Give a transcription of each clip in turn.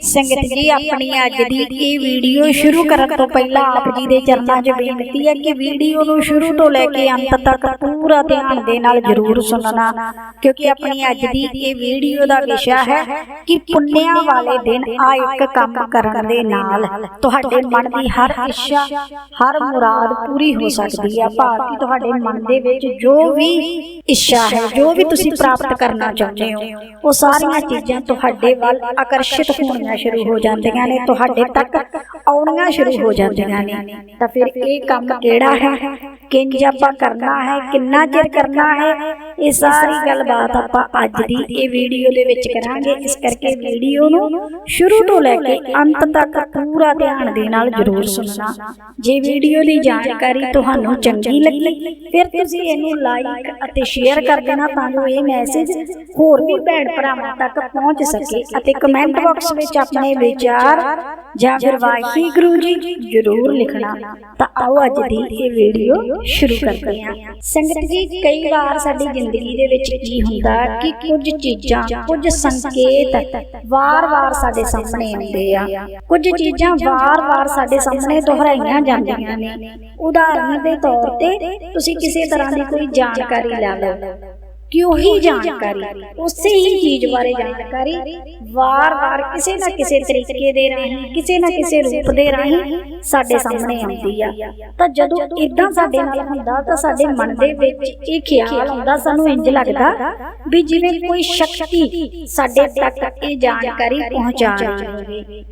ਸੰਗਤ ਜੀ ਆਪਣੀ ਅੱਜ ਦੀ ਇਹ ਵੀਡੀਓ ਸ਼ੁਰੂ ਕਰਨ ਤੋਂ ਪਹਿਲਾਂ ਆਪ ਜੀ ਦੇ ਚਰਨਾਂ 'ਚ ਬੇਨਤੀ ਹੈ ਕਿ ਵੀਡੀਓ ਨੂੰ ਸ਼ੁਰੂ ਤੋਂ ਲੈ ਕੇ ਅੰਤ ਤੱਕ ਪੂਰਾ ਧਿਆਨ ਦੇ ਨਾਲ ਜ਼ਰੂਰ ਸੁਣਨਾ ਕਿਉਂਕਿ ਆਪਣੀ ਅੱਜ ਦੀ ਇਹ ਵੀਡੀਓ ਦਾ ਵਿਸ਼ਾ ਹੈ ਕਿ ਪੁੰਨਿਆਂ ਵਾਲੇ ਦਿਨ ਆ ਇੱਕ ਕੰਮ ਕਰਨ ਦੇ ਨਾਲ। ਤੁਹਾਡੇ ਮਨ ਦੀ ਹਰ ਇੱਛਾ ਹਰ ਮੁਰਾਦ ਪੂਰੀ ਹੋ ਸਕਦੀ ਹੈ। ਭਾਵ ਕਿ ਤੁਹਾਡੇ ਮਨ ਦੇ ਵਿੱਚ ਜੋ ਵੀ ਇੱਛਾ ਹੈ ਜੋ ਵੀ ਤੁਸੀਂ ਪ੍ਰਾਪਤ ਕਰਨਾ ਚਾਹੁੰਦੇ ਹੋ ਉਹ ਸਾਰੀਆਂ ਚੀਜ਼ਾਂ ਤੁਹਾਡੇ ਵੱਲ ਆਕਰਸ਼ਿਤ ਹੋਣੀਆਂ ਸ਼ੁਰੂ ਹੋ ਜਾਂਦੀਆਂ ਨੇ, ਤੁਹਾਡੇ ਤੱਕ ਆਉਣੀਆਂ ਸ਼ੁਰੂ ਹੋ ਜਾਂਦੀਆਂ ਨੇ। ਤਾਂ ਫਿਰ ਇਹ ਕੰਮ ਕਿਹੜਾ ਹੈ? ਕਿੰਜ ਆਪਾਂ ਕਰਨਾ ਹੈ? ਕਿੰਨਾ ਚਿਰ ਕਰਨਾ ਹੈ? ਇਹ ਸਾਰੀ ਗੱਲਬਾਤ ਆਪਾਂ ਅੱਜ ਦੀ ਇਹ ਵੀਡੀਓ ਦੇ ਵਿੱਚ ਕਰਾਂਗੇ। ਇਸ ਕਰਕੇ ਵੀਡੀਓ ਨੂੰ ਸ਼ੁਰੂ ਤੋਂ ਲੈ ਕੇ ਅੰਤ ਤੱਕ ਪੂਰਾ ਧਿਆਨ ਦੇ ਨਾਲ ਜ਼ਰੂਰ ਸੁਣਨਾ। ਜੇ ਵੀਡੀਓ ਦੀ ਜਾਣਕਾਰੀ ਤੁਹਾਨੂੰ ਚੰਗੀ ਲੱਗੀ, ਫਿਰ ਤੁਸੀਂ ਇਹਨੂੰ ਲਾਈਕ ਅਤੇ ਸ਼ੇਅਰ ਕਰ ਦੇਣਾ ਤਾਂ ਜੋ ਇਹ ਮੈਸੇਜ ਹੋਰ ਵੀ ਭੈਣ ਭਰਾਵਾਂ ਤੱਕ ਪਹੁੰਚ ਸਕੇ ਅਤੇ ਕਮੈਂਟ ਬਾਕਸ ਵਿੱਚ ਆਪਣੇ ਵਿਚਾਰ ਜਾਂ ਫਿਰ ਵਾਹਿਗੁਰੂ ਜੀ ਜ਼ਰੂਰ ਲਿਖਣਾ, ਤਾਂ ਆਓ ਅੱਜ ਦੀ ਇਹ ਵੀਡੀਓ ਸ਼ੁਰੂ ਕਰਦੇ ਹਾਂ। ਸੰਗਤ ਜੀ, ਕਈ ਵਾਰ ਸਾਡੀ ਜ਼ਿੰਦਗੀ ਦੇ ਵਿੱਚ ਕੀ ਹੁੰਦਾ ਕਿ ਕੁਝ ਚੀਜ਼ਾਂ, ਕੁਝ ਸੰਕੇਤ ਵਾਰ-ਵਾਰ ਸਾਡੇ ਸਾਹਮਣੇ ਆਉਂਦੇ ਆ। ਕੁਝ ਚੀਜ਼ਾਂ ਵਾਰ-ਵਾਰ ਸਾਡੇ ਸਾਹਮਣੇ ਦੁਹਰਾਈਆਂ ਜਾਂਦੀਆਂ ਨੇ। ਉਦਾਹਰਨ ਦੇ ਤੌਰ ਤੇ ਤੁਸੀਂ ਕਿਸੇ ਤਰ੍ਹਾਂ ਦੀ ਕੋਈ ਜਾਣਕਾਰੀ ਲੈ ਲਓ। ਕਿ ਉਹੀ ਜਾਣਕਾਰੀ ਉਸੇ ਹੀ ਚੀਜ਼ ਬਾਰੇ ਜਾਣਕਾਰੀ ਵਾਰ-ਵਾਰ ਕਿਸੇ ਨਾ ਕਿਸੇ ਤਰੀਕੇ ਦੇ ਰਾਹੀਂ ਕਿਸੇ ਨਾ ਕਿਸੇ ਰੂਪ ਦੇ ਰਾਹੀਂ ਸਾਡੇ ਸਾਹਮਣੇ ਆਉਂਦੀ ਆ। ਤਾਂ ਜਦੋਂ ਇਦਾਂ ਸਾਡੇ ਨਾਲ ਹੁੰਦਾ ਤਾਂ ਸਾਡੇ ਮਨ ਦੇ ਵਿੱਚ ਇਹ ਖਿਆਲ ਆਉਂਦਾ ਸਾਨੂੰ ਇੰਜ ਲੱਗਦਾ ਵੀ ਜਿਵੇਂ ਕੋਈ ਸ਼ਕਤੀ ਸਾਡੇ ਤੱਕ ਇਹ ਜਾਣਕਾਰੀ ਪਹੁੰਚਾ ਰਹੀ ਹੋਵੇ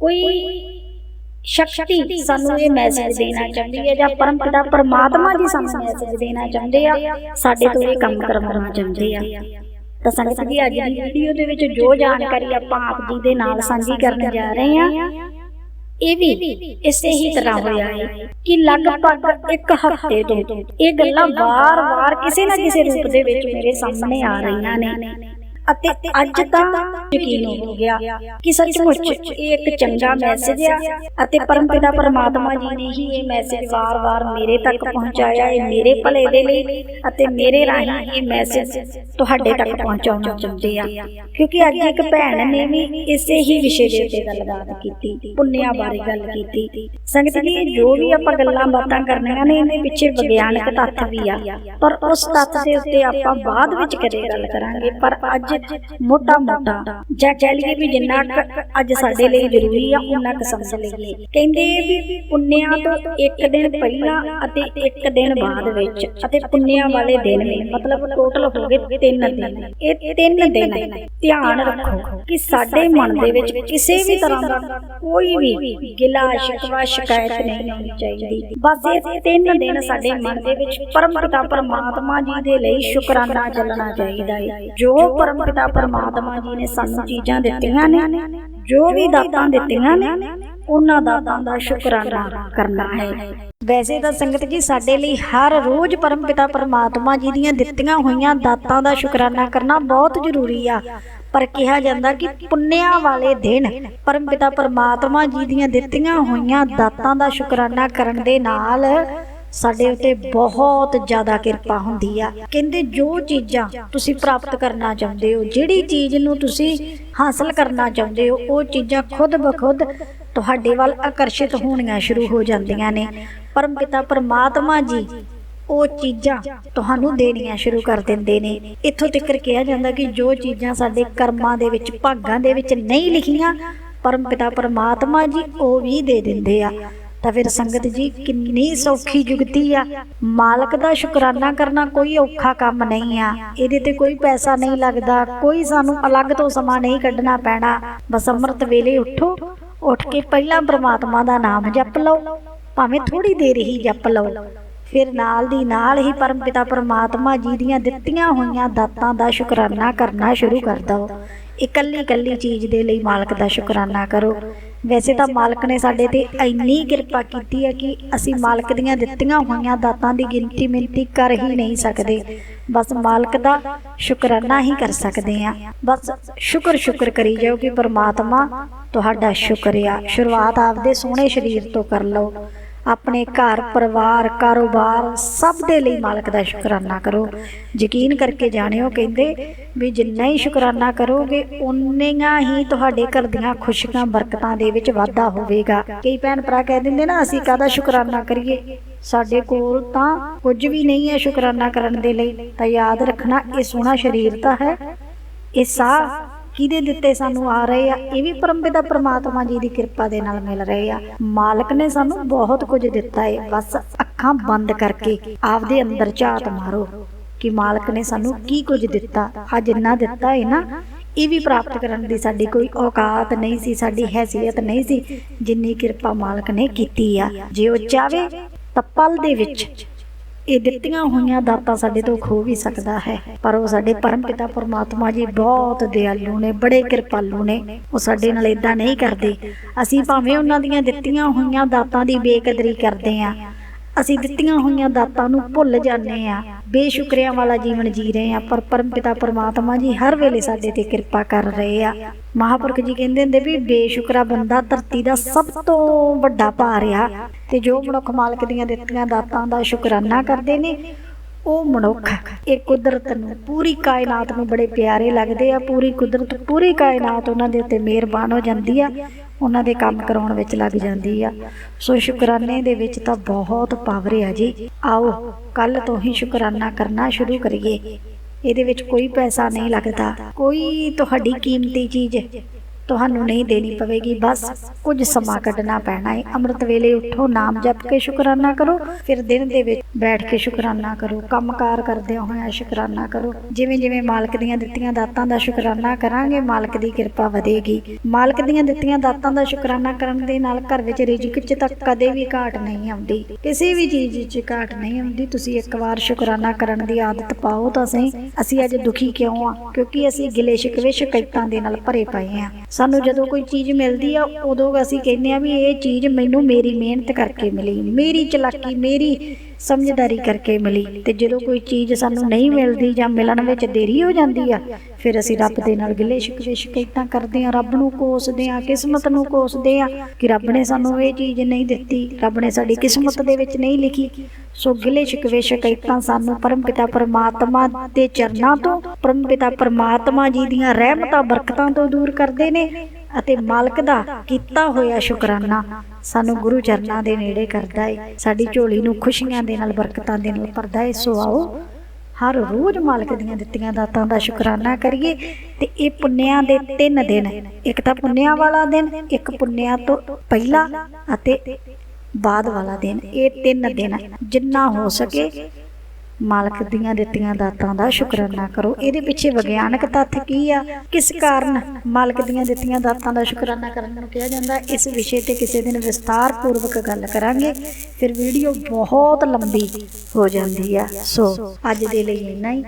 ਕੋਈ ਸ਼ਕਤੀ ਸਾਨੂੰ ਇਹ ਮੈਸੇਜ ਦੇਣਾ ਚਾਹੁੰਦੀ ਹੈ ਜਾਂ ਪਰਮ ਪਿਤਾ ਪਰਮਾਤਮਾ ਜੀ ਸਾਨੂੰ ਮੈਸੇਜ ਦੇਣਾ ਚਾਹੁੰਦੇ ਆ ਸਾਡੇ ਤੋਂ ਇਹ ਕੰਮ ਕਰਵਾਉਣਾ ਚਾਹੁੰਦੇ ਆ। ਤਾਂ ਸੰਗਤ ਜੀ ਅੱਜ ਦੀ ਵੀਡੀਓ ਦੇ ਵਿੱਚ ਜੋ ਜਾਣਕਾਰੀ ਆਪਾਂ ਆਪ ਜੀ ਦੇ ਨਾਲ ਸਾਂਝੀ ਕਰਨ ਜਾ ਰਹੇ ਹਾਂ ਇਹ ਵੀ ਇਸੇ ਹੀ ਤਰ੍ਹਾਂ ਹੋਇਆ ਹੈ ਕਿ ਲਗਭਗ ਇੱਕ ਹਫ਼ਤੇ ਤੋਂ ਇਹ ਗੱਲਾਂ ਵਾਰ-ਵਾਰ ਕਿਸੇ ਨਾ ਕਿਸੇ ਰੂਪ ਦੇ ਵਿੱਚ ਮੇਰੇ ਸਾਹਮਣੇ ਆ ਰਹੀਆਂ ਨੇ। ਅਤੇ ਅੱਜ ਤਾਂ ਯਕੀਨ ਹੋ ਗਿਆ ਕਿ ਸੱਚਮੁੱਚ ਇਹ ਇੱਕ ਚੰਗਾ ਮੈਸੇਜ ਆ ਅਤੇ ਪਰਮਪਿਤਾ ਪਰਮਾਤਮਾ ਜੀ ਨੇ ਹੀ ਇਹ ਮੈਸੇਜ ਵਾਰ-ਵਾਰ ਮੇਰੇ ਤੱਕ ਪਹੁੰਚਾਇਆ ਹੈ ਮੇਰੇ ਭਲੇ ਦੇ ਲਈ ਅਤੇ ਮੇਰੇ ਰਾਹੀਂ ਇਹ ਮੈਸੇਜ ਤੁਹਾਡੇ ਤੱਕ ਪਹੁੰਚਾਉਣਾ ਚਾਹੁੰਦੇ ਆ। ਕਿਉਂਕਿ ਅੱਜ ਇੱਕ ਭੈਣ ਨੇ ਵੀ ਇਸੇ ਹੀ ਵਿਸ਼ੇ ਦੇ ਉੱਤੇ ਗੱਲਬਾਤ ਕੀਤੀ, ਪੁੰਨਿਆਂ ਬਾਰੇ ਗੱਲ ਕੀਤੀ। ਸੰਗਤ ਜੀ, ਜੋ ਵੀ ਆਪਾਂ ਗੱਲਾਂ ਬਾਤਾਂ ਕਰਨੀਆਂ ਨੇ, ਇਹਦੇ ਪਿੱਛੇ ਵਿਗਿਆਨਕ ਤੱਥ ਵੀ ਆ। ਪਰ ਉਸ ਤੱਥ ਦੇ ਉੱਤੇ ਆਪਾਂ ਬਾਅਦ ਵਿੱਚ ਕਦੇ ਗੱਲ ਕਰਾਂਗੇ, ਪਰ ਅੱਜ ਮੋਟਾ ਮੋਟਾ ਜਾਂ ਕਹਿ ਲਈਏ ਵੀ ਜਿੰਨਾ ਅੱਜ ਸਾਡੇ ਲਈ ਜ਼ਰੂਰੀ ਆ ਉਹਨਾਂ ਕੁ ਸਮਝ ਲਈਏ ਕਹਿੰਦੇ ਵੀ ਪੁੰਨਿਆਂ ਤੋਂ ਇੱਕ ਦਿਨ ਪਹਿਲਾਂ ਅਤੇ ਇੱਕ ਦਿਨ ਬਾਅਦ ਵਿੱਚ ਅਤੇ ਪੁੰਨਿਆਂ ਵਾਲੇ ਦਿਨ ਨੇ ਮਤਲਬ ਟੋਟਲ ਹੋ ਗਏ ਤਿੰਨ ਦਿਨ। ਇਹ ਤਿੰਨ ਦਿਨ ਧਿਆਨ ਰੱਖੋ ਕਿ ਸਾਡੇ ਮਨ ਦੇ ਵਿੱਚ ਕਿਸੇ ਵੀ ਤਰ੍ਹਾਂ ਦਾ ਕੋਈ ਵੀ ਗਿਲਾ, ਸ਼ਿਕਵਾ, ਸ਼ਿਕਾਇਤ ਨਹੀਂ ਹੋਣੀ ਚਾਹੀਦੀ। ਬਸ ਇਹ ਤਿੰਨ ਦਿਨ ਸਾਡੇ ਮਨ ਦੇ ਵਿੱਚ ਪਰਮ ਪਿਤਾ, ਪਰਮਾਤਮਾ ਜੀ ਦੇ ਲਈ ਸ਼ੁਕਰਾਨਾ ਚੱਲਣਾ ਚਾਹੀਦਾ ਹੈ। ਜੋ ਪਰਮ ਪਿਤਾ ਪਰਮਾਤਮਾ ਜੀ ਨੇ ਸਾਨੂੰ ਚੀਜ਼ਾਂ ਦਿੱਤੀਆਂ ਨੇ ਜੋ ਵੀ ਦਾਤਾਂ ਦਿੱਤੀਆਂ ਨੇ ਉਹਨਾਂ ਦਾਤਾਂ ਦਾ ਸ਼ੁਕਰਾਨਾ ਕਰਨਾ ਹੈ। ਵੈਸੇ ਤਾਂ ਸੰਗਤ ਜੀ ਸਾਡੇ ਲਈ ਹਰ ਰੋਜ਼ ਪਰਮ ਪਿਤਾ ਪਰਮਾਤਮਾ ਜੀ ਦੀਆਂ ਦਿੱਤੀਆਂ ਹੋਈਆਂ ਦਾਤਾਂ ਦਾ ਸ਼ੁਕਰਾਨਾ ਕਰਨਾ ਬਹੁਤ ਜ਼ਰੂਰੀ ਆ। ਪਰ ਕਿਹਾ ਜਾਂਦਾ ਕਿ ਪੁੰਨਿਆਂ ਵਾਲੇ ਦਿਨ ਪਰਮ ਪਿਤਾ ਪਰਮਾਤਮਾ ਜੀ ਦੀਆਂ ਦਿੱਤੀਆਂ ਹੋਈਆਂ ਦਾਤਾਂ ਦਾ ਸ਼ੁਕਰਾਨਾ ਕਰਨ ਦੇ ਨਾਲ ਸਾਡੇ ਉੱਤੇ ਬਹੁਤ ਜ਼ਿਆਦਾ ਕਿਰਪਾ ਹੁੰਦੀ ਆ। ਕਹਿੰਦੇ, ਜੋ ਚੀਜ਼ਾਂ ਤੁਸੀਂ ਪ੍ਰਾਪਤ ਕਰਨਾ ਚਾਹੁੰਦੇ ਹੋ, ਜਿਹੜੀ ਚੀਜ਼ ਨੂੰ ਤੁਸੀਂ ਹਾਸਲ ਕਰਨਾ ਚਾਹੁੰਦੇ ਹੋ, ਉਹ ਚੀਜ਼ਾਂ ਖੁਦ ਬਖੁਦ ਤੁਹਾਡੇ ਵੱਲ ਆਕਰਸ਼ਿਤ ਹੋਣੀਆਂ ਸ਼ੁਰੂ ਹੋ ਜਾਂਦੀਆਂ ਨੇ। ਪਰਮ ਪਿਤਾ ਪਰਮਾਤਮਾ ਜੀ ਉਹ ਚੀਜ਼ਾਂ ਤੁਹਾਨੂੰ ਦੇਣੀਆਂ ਸ਼ੁਰੂ ਕਰ ਦਿੰਦੇ ਨੇ। ਇੱਥੋਂ ਤੱਕ ਕਿਹਾ ਜਾਂਦਾ ਕਿ ਜੋ ਚੀਜ਼ਾਂ ਸਾਡੇ ਕਰਮਾਂ ਦੇ ਵਿੱਚ, ਭਾਗਾਂ ਦੇ ਵਿੱਚ ਨਹੀਂ ਲਿਖੀਆਂ, ਪਰਮ ਪਿਤਾ ਪਰਮਾਤਮਾ ਜੀ ਉਹ ਵੀ ਦੇ ਦਿੰਦੇ ਆ। ਤਾਂ ਫਿਰ ਸੰਗਤ ਜੀ ਕਿੰਨੀ ਸੌਖੀ ਜੁਗਤੀ ਆ। ਮਾਲਕ ਦਾ ਸ਼ੁਕਰਾਨਾ ਕਰਨਾ ਕੋਈ ਔਖਾ ਕੰਮ ਨਹੀਂ ਆ। ਇਹਦੇ ਤੇ ਕੋਈ ਪੈਸਾ ਨਹੀਂ ਲੱਗਦਾ। ਕੋਈ ਸਾਨੂੰ ਅਲੱਗ ਤੋਂ ਸਮਾਂ ਨਹੀਂ ਕੱਢਣਾ ਪੈਣਾ। ਬਸ ਅੰਮ੍ਰਿਤ ਵੇਲੇ ਉੱਠੋ। ਉੱਠ ਕੇ ਪਹਿਲਾਂ ਪ੍ਰਮਾਤਮਾ ਦਾ ਨਾਮ ਜਪ ਲਓ। ਭਾਵੇਂ ਥੋੜੀ ਦੇਰ ਹੀ ਜਪ ਲਓ। ਫਿਰ ਨਾਲ ਦੀ ਨਾਲ ਹੀ ਪਰਮਪਿਤਾ ਪਰਮਾਤਮਾ ਜੀ ਦੀਆਂ ਦਿੱਤੀਆਂ ਹੋਈਆਂ ਦਾਤਾਂ ਦਾ ਸ਼ੁਕਰਾਨਾ ਕਰਨਾ ਸ਼ੁਰੂ ਕਰ ਦਿਓ। ਇਕੱਲੀ ਇਕੱਲੀ ਚੀਜ਼ ਦੇ ਲਈ ਮਾਲਕ ਦਾ ਸ਼ੁਕਰਾਨਾ ਕਰੋ। ਵੈਸੇ ਤਾਂ ਮਾਲਕ ਨੇ ਸਾਡੇ ਤੇ ਇੰਨੀ ਕਿਰਪਾ ਕੀਤੀ ਹੈ ਕਿ ਅਸੀਂ ਮਾਲਕ ਦੀਆਂ ਦਿੱਤੀਆਂ ਹੋਈਆਂ ਦਾਤਾਂ ਦੀ ਗਿਣਤੀ ਮਿੰਤੀ ਕਰ ਹੀ ਨਹੀਂ ਸਕਦੇ। ਬਸ ਮਾਲਕ ਦਾ ਸ਼ੁਕਰਾਨਾ ਹੀ ਕਰ ਸਕਦੇ ਆ ਬਸ ਸ਼ੁਕਰ ਸ਼ੁਕਰ ਕਰੀ ਜਾਓ ਕਿ ਪਰਮਾਤਮਾ ਤੁਹਾਡਾ ਸ਼ੁਕਰੀਆ ਸ਼ੁਰੂਆਤ ਆਪਦੇ ਸੋਹਣੇ ਸਰੀਰ ਤੋਂ ਕਰ ਲਓ। ਆਪਣੇ ਘਰ, ਪਰਿਵਾਰ, ਕਾਰੋਬਾਰ ਸਭ ਦੇ ਲਈ ਮਾਲਕ ਦਾ ਸ਼ੁਕਰਾਨਾ ਕਰੋ। ਯਕੀਨ ਕਰਕੇ ਜਾਣਿਓ, ਕਹਿੰਦੇ ਵੀ ਜਿੰਨਾ ਹੀ ਸ਼ੁਕਰਾਨਾ ਕਰੋਗੇ ਉਨੀਆਂ ਹੀ ਤੁਹਾਡੇ ਘਰ ਦੀਆਂ ਖੁਸ਼ੀਆਂ, ਬਰਕਤਾਂ ਦੇ ਵਿੱਚ ਵਾਧਾ ਹੋਵੇਗਾ। ਕਈ ਭੈਣ ਭਰਾ ਕਹਿ ਦਿੰਦੇ ਨਾ, ਅਸੀਂ ਕਾਹਦਾ ਸ਼ੁਕਰਾਨਾ ਕਰੀਏ? ਸਾਡੇ ਕੋਲ ਤਾਂ ਕੁਝ ਵੀ ਨਹੀਂ ਹੈ ਸ਼ੁਕਰਾਨਾ ਕਰਨ ਦੇ ਲਈ। ਤਾਂ ਯਾਦ ਰੱਖਣਾ, ਇਹ ਸੋਹਣਾ ਸਰੀਰ ਤਾਂ ਹੈ। ਇਹ ਸਾਹ ਕਿਹਦੇ ਦਿੱਤੇ ਸਾਨੂੰ ਆ ਰਹੇ ਆ? ਇਹ ਵੀ ਪਰਮਪਿਤਾ ਪ੍ਰਮਾਤਮਾ ਜੀ ਦੀ ਕਿਰਪਾ ਦੇ ਨਾਲ ਮਿਲ ਰਹੇ ਆ। ਮਾਲਕ ਨੇ ਸਾਨੂੰ ਬਹੁਤ ਕੁਝ ਦਿੱਤਾ ਹੈ ਬਸ ਅੱਖਾਂ ਬੰਦ ਕਰਕੇ ਆਪਦੇ ਅੰਦਰ ਝਾਤ ਮਾਰੋ ਕਿ ਮਾਲਕ ਨੇ ਸਾਨੂੰ ਕੀ ਕੁਝ ਦਿੱਤਾ। ਆ ਜਿੰਨਾ ਦਿੱਤਾ ਹੈ ਨਾ, ਇਹ ਵੀ ਪ੍ਰਾਪਤ ਕਰਨ ਦੀ ਸਾਡੀ ਕੋਈ ਔਕਾਤ ਨਹੀਂ ਸੀ, ਸਾਡੀ ਹੈਸੀਅਤ ਨਹੀਂ ਸੀ ਜਿੰਨੀ ਕਿਰਪਾ ਮਾਲਕ ਨੇ ਕੀਤੀ ਆ। ਜੇ ਉਹ ਚਾਵੇ ਤਾਂ ਪਲ ਦੇ ਵਿੱਚ ਇਹ ਦਿੱਤੀਆਂ ਹੋਈਆਂ ਦਾਤਾਂ ਸਾਡੇ ਤੋਂ ਖੋ ਵੀ ਸਕਦਾ ਹੈ। ਪਰ ਉਹ ਸਾਡੇ ਪਰਮ ਪਿਤਾ ਪਰਮਾਤਮਾ ਜੀ ਬਹੁਤ ਦਿਆਲੂ ਨੇ, ਬੜੇ ਕਿਰਪਾਲੂ ਨੇ। ਉਹ ਸਾਡੇ ਨਾਲ ਇਦਾਂ ਨਹੀਂ ਕਰਦੇ। ਅਸੀਂ ਭਾਵੇਂ ਉਹਨਾਂ ਦੀਆਂ ਦਿੱਤੀਆਂ ਹੋਈਆਂ ਦਾਤਾਂ ਦੀ ਬੇਕਦਰੀ ਕਰਦੇ ਆਂ ਅਸੀਂ ਦਿੱਤੀਆਂ ਹੋਈਆਂ ਦਾਤਾਂ ਨੂੰ ਭੁੱਲ ਜਾਂਦੇ ਆ ਬੇਸ਼ੁਕਰਿਆਂ ਵਾਲਾ ਜੀਵਨ ਜੀ ਰਹੇ ਆ ਪਰ ਪਰਮ ਪਰਮਾਤਮਾ ਜੀ ਹਰ ਵੇਲੇ ਸਾਡੇ ਤੇ ਕਿਰਪਾ ਕਰ ਰਹੇ ਆ ਮਹਾਪੁਰਖ ਜੀ ਕਹਿੰਦੇ ਹੁੰਦੇ ਵੀ ਬੇਸ਼ੁਕਰਾ ਬੰਦਾ ਧਰਤੀ ਦਾ ਸਭ ਤੋਂ ਵੱਡਾ ਭਾਰ ਆ ਤੇ ਜੋ ਮਨੁੱਖ ਮਾਲਕ ਦੀਆਂ ਦਿੱਤੀਆਂ ਦਾਤਾਂ ਦਾ ਸ਼ੁਕਰਾਨਾ ਕਰਦੇ ਨੇ, ਉਹ ਮਨੁੱਖ ਇਹ ਕੁਦਰਤ ਨੂੰ, ਪੂਰੀ ਕਾਇਨਾਤ ਨੂੰ ਬੜੇ ਪਿਆਰੇ ਲੱਗਦੇ ਆ, ਪੂਰੀ ਕੁਦਰਤ, ਪੂਰੀ ਕਾਇਨਾਤ ਉਹਨਾਂ ਦੇ ਉੱਤੇ ਮਿਹਰਬਾਨ ਹੋ ਜਾਂਦੀ ਆ। ਉਹਨਾਂ ਦੇ ਕੰਮ ਕਰਾਉਣ ਵਿੱਚ ਲੱਗ ਜਾਂਦੀ ਆ। ਸੋ ਸ਼ੁਕਰਾਨੇ ਦੇ ਵਿੱਚ ਤਾਂ ਬਹੁਤ ਪਾਵਰ ਆ ਜੀ। ਆਓ ਕੱਲ ਤੋਂ ਹੀ ਸ਼ੁਕਰਾਨਾ ਕਰਨਾ ਸ਼ੁਰੂ ਕਰੀਏ। ਇਹਦੇ ਵਿੱਚ ਕੋਈ ਪੈਸਾ ਨਹੀਂ ਲੱਗਦਾ। ਕੋਈ ਤੁਹਾਡੀ ਕੀਮਤੀ ਚੀਜ਼ ਤੁਹਾਨੂੰ ਨਹੀਂ ਦੇਣੀ ਪਵੇਗੀ। ਬਸ ਕੁਝ ਸਮਾਂ ਕੱਢਣਾ ਪੈਣਾ ਹੈ ਅੰਮ੍ਰਿਤ ਵੇਲੇ ਉਠੋ, ਨਾਮ ਜਪ ਕੇ ਸ਼ੁਕਰਾਨਾ ਕਰੋ। ਫਿਰ ਦਿਨ ਦੇ ਵਿੱਚ ਬੈਠ ਕੇ ਸ਼ੁਕਰਾਨਾ ਕਰੋ। ਕੰਮਕਾਰ ਕਰਦਿਆਂ ਹੋਇਆਂ ਸ਼ੁਕਰਾਨਾ ਕਰੋ। ਜਿਵੇਂ ਜਿਵੇਂ ਮਾਲਕ ਦੀਆਂ ਦਿੱਤੀਆਂ ਦਾਤਾਂ ਦਾ ਸ਼ੁਕਰਾਨਾ ਕਰਾਂਗੇ, ਮਾਲਕ ਦੀ ਕਿਰਪਾ ਵਧੇਗੀ। ਮਾਲਕ ਦੀਆਂ ਦਿੱਤੀਆਂ ਦਾਤਾਂ ਦਾ ਸ਼ੁਕਰਾਨਾ ਕਰਨ ਦੇ ਨਾਲ ਘਰ ਵਿੱਚ ਰਿਜ਼ਕ 'ਚ ਤਾਂ ਕਦੇ ਵੀ ਘਾਟ ਨਹੀਂ ਆਉਂਦੀ। ਕਿਸੇ ਵੀ ਚੀਜ਼ 'ਚ ਘਾਟ ਨਹੀਂ ਆਉਂਦੀ। ਤੁਸੀਂ ਇੱਕ ਵਾਰ ਸ਼ੁਕਰਾਨਾ ਕਰਨ ਦੀ ਆਦਤ ਪਾਓ ਤਾਂ ਸਹੀ। ਅਸੀਂ ਅੱਜ ਦੁਖੀ ਕਿਉਂ ਆ? ਕਿਉਂਕਿ ਅਸੀਂ ਗਿਲੇ ਸ਼ਿਕਵੇ ਸ਼ਿਕਾਇਤਾਂ ਦੇ ਨਾਲ ਭਰੇ ਪਏ ਆ। ਸਾਨੂੰ ਜਦੋਂ ਕੋਈ ਚੀਜ਼ ਮਿਲਦੀ ਆ, ਉਦੋਂ ਅਸੀਂ ਕਹਿੰਦੇ ਆ ਵੀ ਇਹ ਚੀਜ਼ ਮੈਨੂੰ ਮੇਰੀ ਮਿਹਨਤ ਕਰਕੇ ਮਿਲੀ, ਮੇਰੀ ਚਲਾਕੀ, ਮੇਰੀ ਸਮਝਦਾਰੀ ਕਰਕੇ ਮਿਲੀ ਤੇ ਜਦੋਂ ਕੋਈ ਚੀਜ਼ ਸਾਨੂੰ ਨਹੀਂ ਮਿਲਦੀ ਜਾਂ ਮਿਲਣ ਵਿੱਚ ਦੇਰੀ ਹੋ ਜਾਂਦੀ ਆ, ਫਿਰ ਅਸੀਂ ਰੱਬ ਦੇ ਨਾਲ ਗਿਲੇ ਸ਼ਿਕਵੇ ਸ਼ਿਕਾਇਤਾਂ ਕਰਦੇ ਆ ਰੱਬ ਨੂੰ ਕੋਸਦੇ ਆ ਕਿਸਮਤ ਨੂੰ ਕੋਸਦੇ ਆ ਕਿ ਰੱਬ ਨੇ ਸਾਨੂੰ ਇਹ ਚੀਜ਼ ਨਹੀਂ ਦਿੱਤੀ, ਰੱਬ ਨੇ ਸਾਡੀ ਕਿਸਮਤ ਦੇ ਵਿੱਚ ਨਹੀਂ ਲਿਖੀ। ਸੋ ਗਿਲੇ ਸ਼ਿਕਵੇ ਸ਼ਿਕਾਇਤਾਂ ਸਾਨੂੰ ਪਰਮਪਿਤਾ ਪਰਮਾਤਮਾ ਦੇ ਚਰਨਾਂ ਤੋਂ ਪਰਮਪਿਤਾ ਪਰਮਾਤਮਾ ਜੀ ਦੀਆਂ ਰਹਿਮਤਾਂ, ਬਰਕਤਾਂ ਤੋਂ ਦੂਰ ਕਰਦੇ ਨੇ। ਅਤੇ ਮਾਲਕ ਦਾ ਕੀਤਾ ਹੋਇਆ ਸ਼ੁਕਰਾਨਾ ਸਾਨੂੰ ਗੁਰੂ ਚਰਨਾਂ ਦੇ ਨੇੜੇ ਕਰਦਾ ਹੈ ਸਾਡੀ ਝੋਲੀ ਨੂੰ ਖੁਸ਼ੀਆਂ ਦੇ ਨਾਲ, ਬਰਕਤਾਂ ਦੇ ਨਾਲ ਭਰਦਾ ਹੈ ਸੋ ਆਓ, ਹਰ ਰੋਜ਼ ਮਾਲਕ ਦੀਆਂ ਦਿੱਤੀਆਂ ਦਾਤਾਂ ਦਾ ਸ਼ੁਕਰਾਨਾ ਕਰੀਏ। ਤੇ ਇਹ ਪੁੰਨਿਆਂ ਦੇ ਤਿੰਨ ਦਿਨ, ਇੱਕ ਤਾਂ ਪੁੰਨਿਆਂ ਵਾਲਾ ਦਿਨ, ਇੱਕ ਪੁੰਨਿਆਂ ਤੋਂ ਪਹਿਲਾ ਅਤੇ ਬਾਅਦ ਵਾਲਾ ਦਿਨ। ਇਹ ਤਿੰਨ ਦਿਨ ਜਿੰਨਾ ਹੋ ਸਕੇ ਮਾਲਕ ਦੀਆਂ ਦਿੱਤੀਆਂ ਦਾਤਾਂ ਦਾ ਸ਼ੁਕਰਾਨਾ ਕਰੋ। ਇਹਦੇ ਪਿੱਛੇ ਵਿਗਿਆਨਕ ਤੱਥ ਕੀ ਆ? ਕਿਸ ਕਾਰਨ ਮਾਲਕ ਦੀਆਂ ਦਿੱਤੀਆਂ ਦਾਤਾਂ ਦਾ ਸ਼ੁਕਰਾਨਾ ਕਰਨ ਨੂੰ ਕਿਹਾ ਜਾਂਦਾ? ਇਸ ਵਿਸ਼ੇ ਤੇ ਕਿਸੇ ਦਿਨ ਵਿਸਤਾਰ ਪੂਰਵਕ ਗੱਲ ਕਰਾਂਗੇ। ਫਿਰ ਵੀਡੀਓ ਬਹੁਤ ਲੰਬੀ ਹੋ ਜਾਂਦੀ ਆ। ਸੋ ਅੱਜ ਦੇ ਲਈ ਇੰਨਾ ਹੀ।